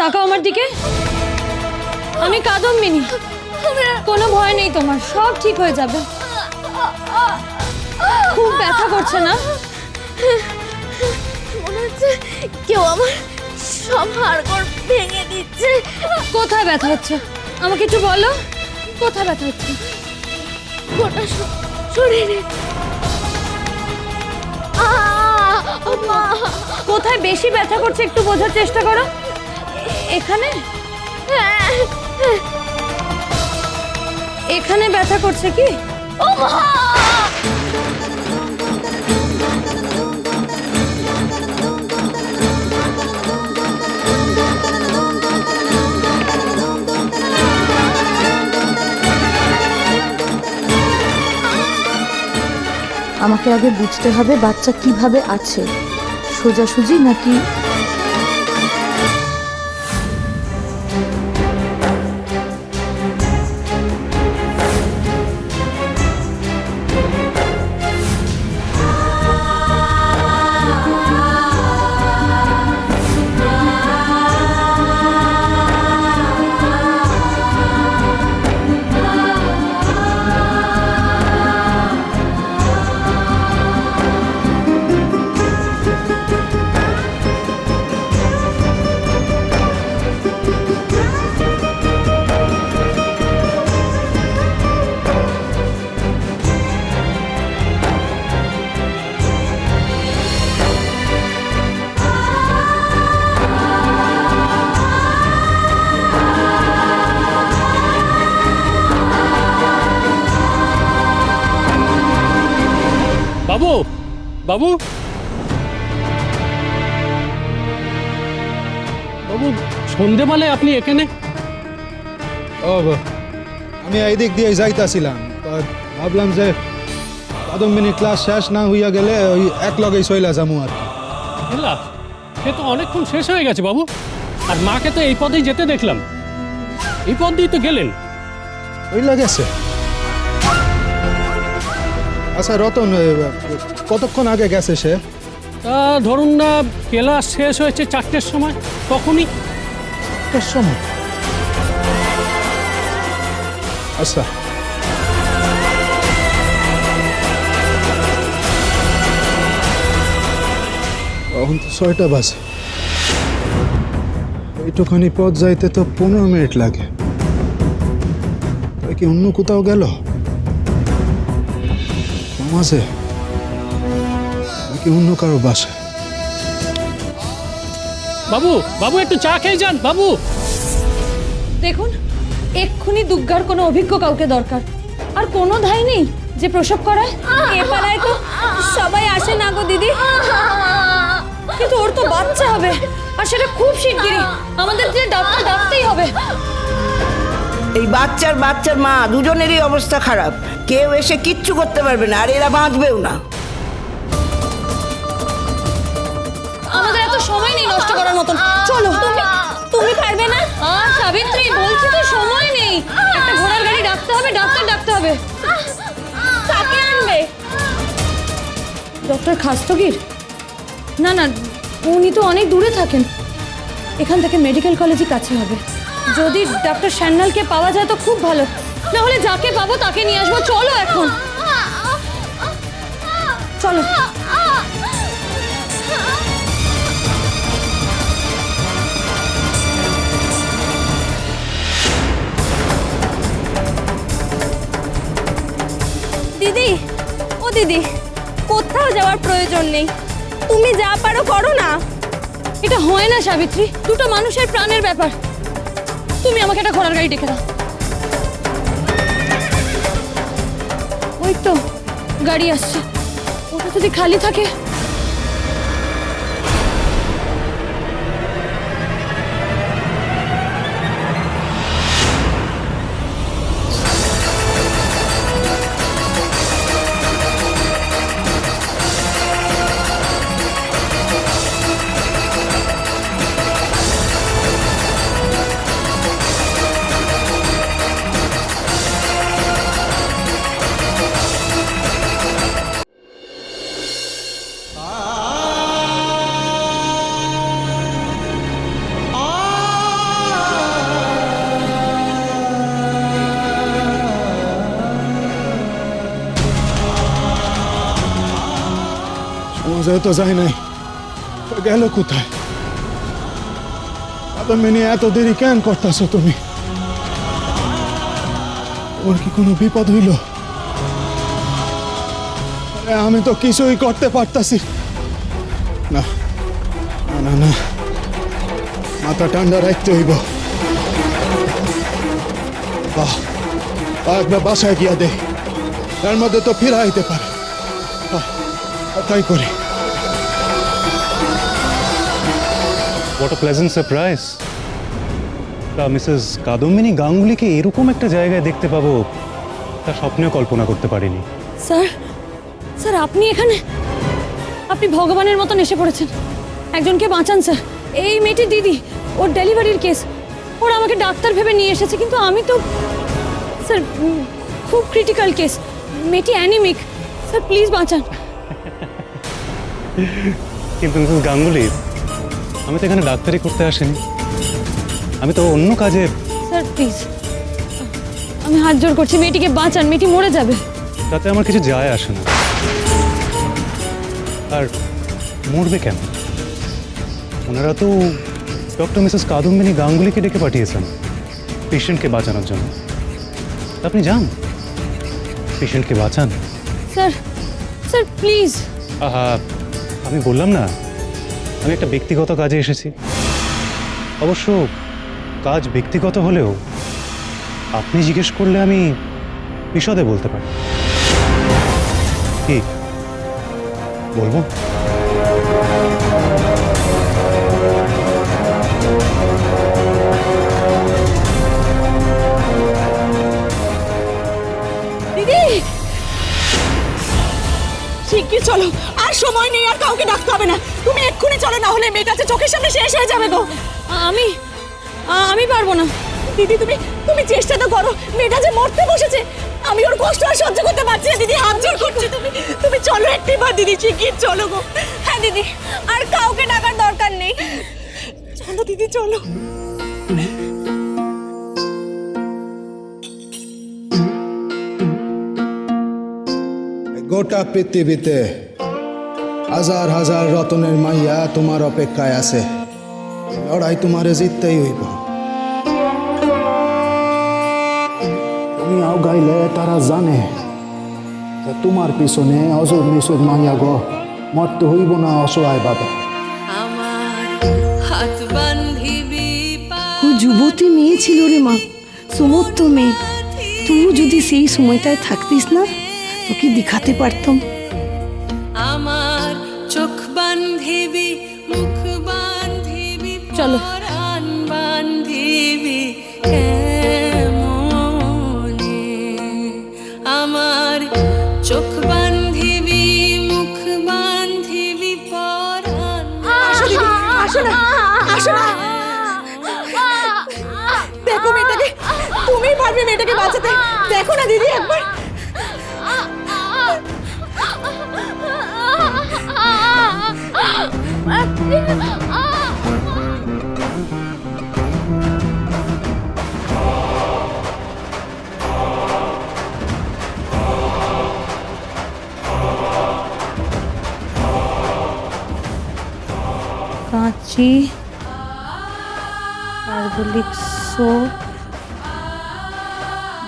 তাকাও আমার দিকে। আমি কাদম্বিনী কোনো ভয় নেই তোমার সব ঠিক হয়ে যাবে। খুব ব্যথা করছে না? মনে হচ্ছে কেউ আমার সব হাড়গোড় ভেঙে দিচ্ছে। কোথায় ব্যথা হচ্ছে? আমাকে একটু বলো। কোথায় ব্যথা হচ্ছে? গোটা শরীরে। কোথায় বেশি ব্যথা করছে একটু বোঝার চেষ্টা করো। এখানে? এখানে ব্যথা করছে কি! আমাকে আগে বুঝতে হবে বাচ্চা কীভাবে আছে। সোজাসুজি নাকি বাবু? বাবু সন্ধেবেলায় আপনি এখানে? ও আমি এই দিক দিয়ে যাইতাছিলাম ভাবলাম যে কাদম্বিনী ক্লাস শেষ না হইয়া গেলে ওই এক লগেই চইলা যামু আর এলা সে তো অনেকক্ষণ শেষ হয়ে গেছে বাবু। আর মাকে তো এই পথেই যেতে দেখলাম। এই পথ দিয়ে তো গেলেন। হইলা গেছে? আচ্ছা রতন কতক্ষণ আগে গেছে সে? তা ধরুন না ক্লাস শেষ হয়েছে চারটের সময় তখনই। একটার সময়? আচ্ছা। এখন তো ছয়টা বাজে। এইটুখানি পথ যাইতে তো পনেরো মিনিট লাগে। তাই কি অন্য কোথাও গেল? মাঝে নাকি অন্য কারও বাসা? বাবু বাবু একটু চা খেয়ে যান বাবু। দেখুন এক্ষুনি দুগ্গার কোনো অভিজ্ঞ কাউকে দরকার। আর কোনো ধাই নেই যে প্রসব করায়? এ পাড়ায় তো সবাই আসে না গো দিদি। কিন্তু ওর তো বাচ্চা হবে আর সেটা খুব শিগগিরই। আমাদের যে ডাক্তার ডাকতেই হবে। এই বাচ্চার বাচ্চার মা দুজনেরই অবস্থা খারাপ। কেউ এসে কিচ্ছু করতে পারবে না আর এরা বাঁচবেও না। আমাদের এত সময় নেই নষ্ট করার মতন। চলো তুমি তুমি পারবে না? সাবিত্রী বলছি তো সময় নেই। একটা ঘোড়ার গাড়ি ডাকতে হবে ডাক্তার ডাকতে হবে। কাকে আনবে। ডক্টর খাস্তগির? না না উনি তো অনেক দূরে থাকেন। এখান থেকে মেডিকেল কলেজই কাছে হবে। যদি ডক্টর স্যান্নালকে পাওয়া যায় তো খুব ভালো। না হলে যাকে পাবো তাকে নিয়ে আসব। চলো এখন। চলো। দিদি, ও দিদি, কোথাও যাওয়ার প্রয়োজন নেই। তুমি যা পারো করো না। এটা হয় না, সাবিত্রী। দুটো মানুষের প্রাণের ব্যাপার। তুমি আমাকে একটা ঘোড়ার গাড়ি ডেকে দাও। ওই তো, গাড়ি আসছে। ওটা যদি খালি থাকে সমাজে তো যায় নাই। গেল কোথায়? কাদম্বিনী এত দেরি কেন করতেছো তুমি? ওর কি কোনো বিপদ হইল? আমি তো কিছুই করতে পারতাছি। না না না মাথা ঠান্ডা রাখতে হইব। বাহ একবার বাসায় গিয়া দে। তার মধ্যে তো ফিরা আইতে পারে তাই করি। হোয়াট আ প্লেজেন্ট সারপ্রাইজ তা মিসেস কাদম্বিনী গাঙ্গুলিকে এরকম একটা জায়গায় দেখতে পাবো তা স্বপ্নেও কল্পনা করতে পারিনি। স্যার স্যার আপনি এখানে? আপনি ভগবানের মতন এসে পড়েছেন। একজনকে বাঁচান স্যার। এই মেয়েটি দিদি ওর ডেলিভারির কেস। ওরা আমাকে ডাক্তার ভেবে নিয়ে এসেছে কিন্তু আমি তো স্যার খুব ক্রিটিক্যাল কেস মেয়েটি অ্যানিমিক স্যার প্লিজ বাঁচান। কিন্তু মিসেস গাঙ্গুলি আমি তো এখানে ডাক্তারি করতে আসিনি। আমি তো অন্য কাজে স্যার প্লিজ আমি হাত জোর করছি মেয়েটিকে বাঁচান মেয়েটি মরে যাবে। তাতে আমার কিছু যায় আসে না। আর মরবে কেন? ওনারা তো ডক্টর মিসেস কাদম্বিনী গাঙ্গুলিকে ডেকে পাঠিয়েছেন পেশেন্টকে বাঁচানোর জন্য। আপনি যান। পেশেন্টকে বাঁচান। স্যার স্যার প্লিজ আহা আমি বললাম না। আমি একটা ব্যক্তিগত কাজে এসেছি। অবশ্য কাজ ব্যক্তিগত হলেও আপনি জিজ্ঞেস করলে আমি বিশদে বলতে পারি। কি? বলব? শিগগির চলো। আর সময় নেই, আর কাউকে ডাকতে হবে না। তুমি এক্ষুনি চলো, না হলে মেয়েটা যে চোখের সামনে শেষ হয়ে যাবে গো। আমি আমি পারব না। দিদি, তুমি তুমি চেষ্টা তো করো। মেয়েটা যে মরতে বসেছে, আমি ওর কষ্ট আর সহ্য করতে পারছি না। দিদি, হাত জোর করছি। তুমি তুমি চলো একটি বার, দিদি শিগগির চলো গো। হ্যাঁ দিদি, আর কাউকে ডাকার দরকার নেই। চলো, দিদি, চলো। গোটা পৃথিবীতে হাজার হাজার রতনের মাইয়া তোমার অপেক্ষায় আছে। লড়াই তোমারে জিততেই হইব। তুমি আও গাইলে তারা জানে যে তোমার পিছনে অজর মাইয়া গো মরতে হইব না অসহায় বাবা ও যুবতী মেয়ে ছিল রে মা সমস্ত মেয়ে। তুই যদি সেই সময়টায় থাকতিস না তোকে দেখাতে পারতাম। আমার চোখ বান্ধিবি মুখ বান্ধিবি চলো। পরাণ বান্ধিবি কেমনে? আমার চোখ বান্ধিবি মুখ বান্ধিবি পরাণ আসো না আসো না। দেখো মেয়েটাকে তুমি পারবে মেয়েটাকে বাঁচাতে। দেখো না দিদি একবার। কাঁচি কার্বলিক সোপ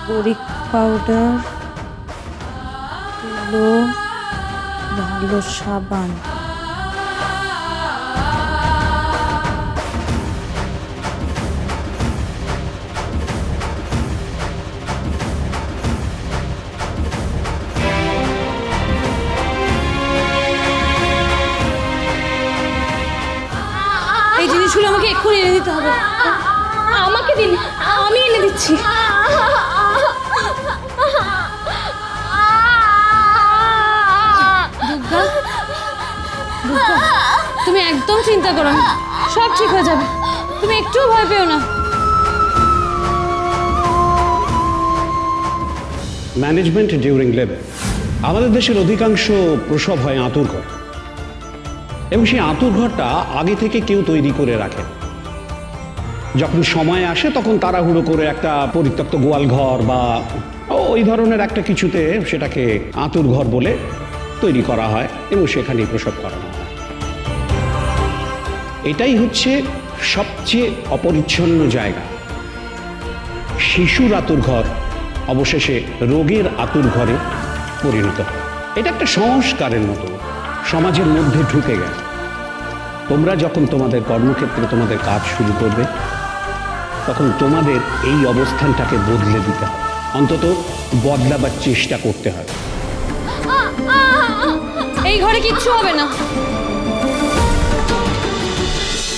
বরিক পাউডার ভালো সাবান। চিন্তা করো না, সব ঠিক হয়ে যাবে। তুমি একটুও ভয় পেও না। ম্যানেজমেন্ট ডিউরিং লেবার আমাদের দেশের অধিকাংশ প্রসব হয় আঁতুর ঘর। এবং সেই আঁতুর ঘরটা আগে থেকে কেউ তৈরি করে রাখে যখন সময় আসে, তখন তাড়াহুড়ো করে একটা পরিত্যক্ত গোয়াল ঘর বা ওই ধরনের একটা কিছুতে সেটাকে আঁতুর ঘর বলে তৈরি করা হয় এবং সেখানেই প্রসব করানো হয়। এটাই হচ্ছে সবচেয়ে অপরিচ্ছন্ন জায়গা। শিশুর আতুর ঘর অবশেষে রোগের আতুর ঘরে পরিণত হয়। এটা একটা সংস্কারের মতো, সমাজের মধ্যে ঢুকে গেছে। তোমরা যখন তোমাদের কর্মক্ষেত্রে তোমাদের কাজ শুরু করবে, তখন তোমাদের এই অবস্থানটাকে বদলে দিতে হবে। অন্তত বদলাবার চেষ্টা করতে হবে। এই ঘরে কিচ্ছু হবে না।